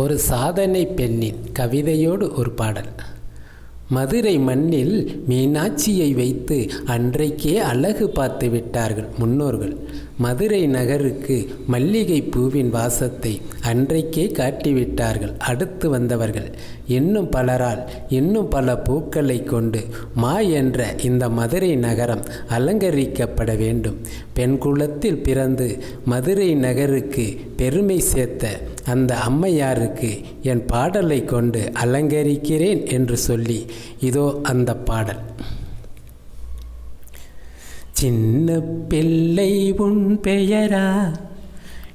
ஒரு சாதனை பெண்ணின் கவிதையோடு ஒரு பாடல். மதுரை மண்ணில் மீனாட்சியை வைத்து அன்றைக்கே அழகு பார்த்து விட்டார்கள் முன்னோர்கள். மதுரை நகருக்கு மல்லிகை பூவின் வாசத்தை அன்றைக்கே காட்டிவிட்டார்கள் அடுத்து வந்தவர்கள். இன்னும் பலரால் இன்னும் பல பூக்களை கொண்டு மா என்ற இந்த மதுரை நகரம் அலங்கரிக்கப்பட வேண்டும். பெண் குலத்தில் பிறந்து மதுரை நகருக்கு பெருமை சேர்த்த அந்த அம்மையாருக்கு என் பாடலை கொண்டு அலங்கரிக்கிறேன் என்று சொல்லி இதோ அந்த பாடல். சின்ன பிள்ளை உன் பெயரா?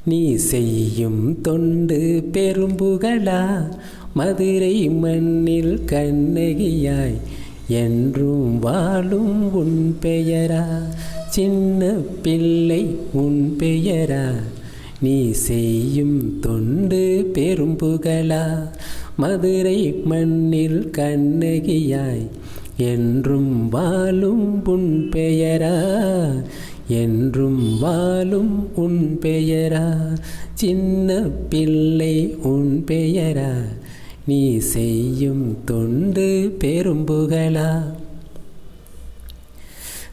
நீ செய்யும் தொண்டு பெரும்புகளா மதுரை மண்ணில் கண்ணகியாய் என்றும் வாழும் உன் பெயரா? சின்ன பிள்ளை உன் பெயரா? நீ செய்யும் தொண்டு பெரும்புகளா மதுரை மண்ணில் கண்ணகியாய் என்றும் வாழும் உன் பெயரா? என்றும் வாழும் உன் பெயரா? சின்ன பிள்ளை உன் பெயரா? நீ செய்யும் தொண்டு பெரும்புகளா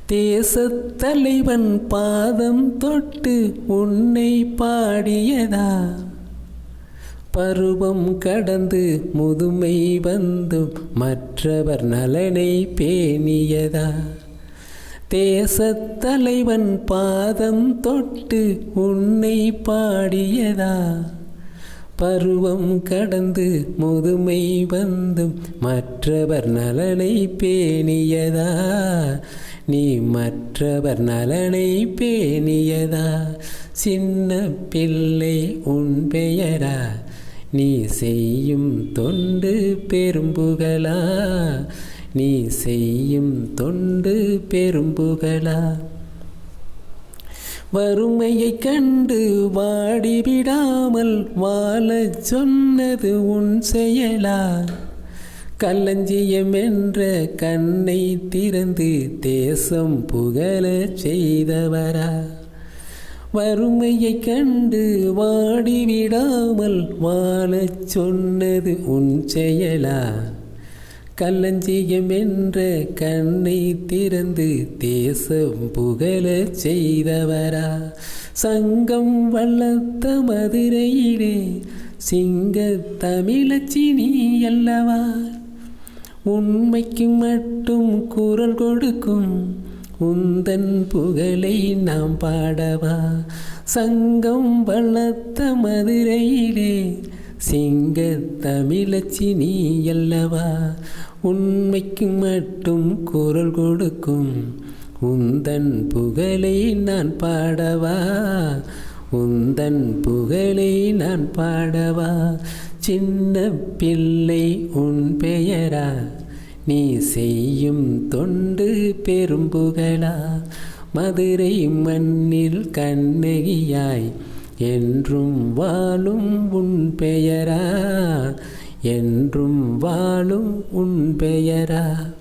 தேசத்தலைவன் பாதம் தொட்டு உன்னை பாடியதா? பருவம் கடந்து முதுமை வந்தும் மற்றவர் நலனை பேணியதா? தேசத்தலைவன் பாதம் தொட்டு உன்னை பாடியதா? பருவம் கடந்து முதுமை வந்தும் மற்றவர் நலனை பேணியதா? நீ மற்றவர் நலனை பேணியதா? சின்ன பிள்ளை உன் பெயரா? நீ செய்யும் தொண்டு பெரும்புகளா நீ செய்யும் தொண்டு பெரும்புகளா வறுமையை கண்டு வாடிவிடாமல் வாழச் சொன்னது உன் செயலா? கல்லஞ்சியம் என்ற கண்ணை திறந்து தேசம் புகழச் செய்தவரா? வறுமையை கண்டு வாடிவிடாமல் வாழச் சொன்னது உன் செயலா? கல்லஞ்சியம் என்ற கண்ணை திறந்து தேசம் புகழ செய்தவரா? சங்கம் வளர்த்த மதுரையிலே சிங்க தமிழச்சி நீ அல்லவா? உண்மைக்கு மட்டும் குரல் கொடுக்கும் உந்தன் புகழை நாம் பாடவா? சங்கம் வளர்த்த மதுரையிலே சிங்க தமிழச்சி நீ அல்லவா? உண்மைக்கு மட்டும் குரல் கொடுக்கும் உந்தன் புகழை நான் பாடவா? உந்தன் புகழை நான் பாடவா? சின்ன பிள்ளை உன் பெயரா? நீ செய்யும் தொண்டு பெரும்புகழா மதுரை மண்ணில் கண்ணகியாய் என்றும் வாழும் உன் பெயரா என்றும் வாழும் உன் பெயரா.